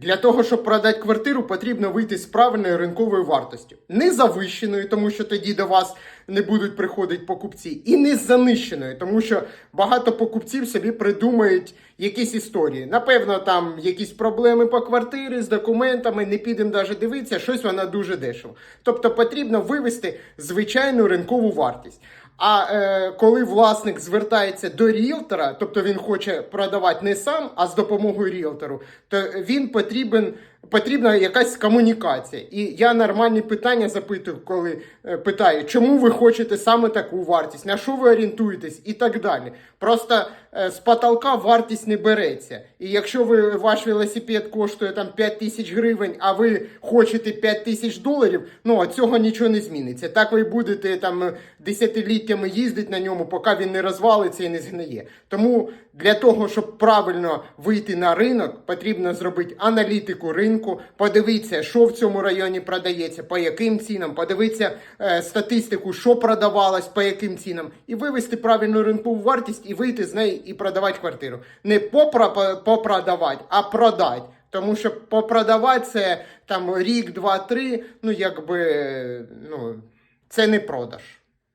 Для того, щоб продати квартиру, потрібно вийти з правильною ринковою вартостю. Не завищеною, тому що тоді до вас не будуть приходити покупці, і не занищеною, тому що багато покупців собі придумають якісь історії. Напевно, там якісь проблеми по квартирі з документами, не підемо навіть дивитися, щось вона дуже дешево. Тобто потрібно вивести звичайну ринкову вартість. А е, коли власник звертається до ріелтора, тобто він хоче продавати не сам, а з допомогою ріелтору, то він потрібен. Потрібна якась комунікація. І я нормальні питання запитую, коли е, питаю, чому ви хочете саме таку вартість, на що ви орієнтуєтесь і так далі. Просто е, з потолка вартість не береться. І якщо ви, ваш велосипед коштує там 5 тисяч гривень, а ви хочете 5 тисяч доларів, ну от цього нічого не зміниться. Так ви будете там е, десятиліттями їздити на ньому, поки він не розвалиться і не згниє. Тому для того, щоб правильно вийти на ринок, потрібно зробити аналітику ринку, подивитися, що в цьому районі продається, по яким цінам, подивитися е, статистику, що продавалось, по яким цінам, і вивести правильну ринкову вартість і вийти з неї і продавати квартиру. Не попродавати, а продати. Тому що попродавати це там рік, два, три, ну якби ну, це не продаж.